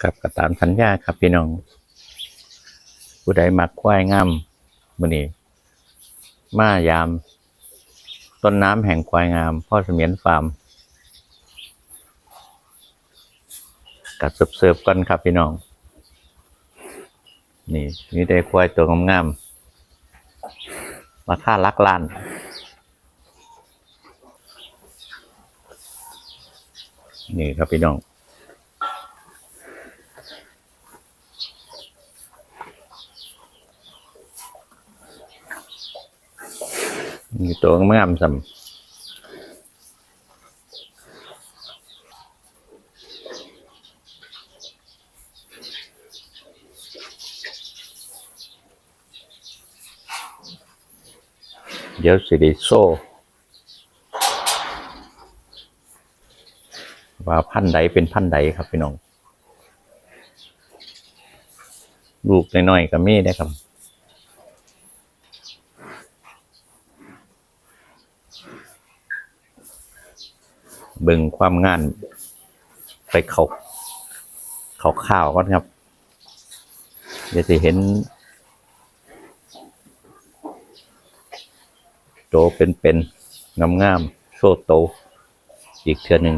ครับก็ตามสัญญาครับพี่น้อง ผู้ใดมักควายงามมื้อนี้มายาม ต้นน้ำแห่งควายงาม พ่อเสมียนฟาร์มกัดเสิร์ฟๆกันครับพี่น้อง นี่นี่ได้ควายตัวงามๆราคาลักลานนี่ครับพี่น้อง มีตัวงามๆสำเดี๋ยวสิได้โซ่ ว่าพันธุ์ใดเป็นพันธุ์ใดครับพี่น้อง ลูกน้อยๆก็มีได้ครับ เบิ่งความงานไปเขาเขาข่าวก่อนครับเดี๋ยวจะเห็นโตเป็นๆงามๆโซโตอีกเทือหนึ่ง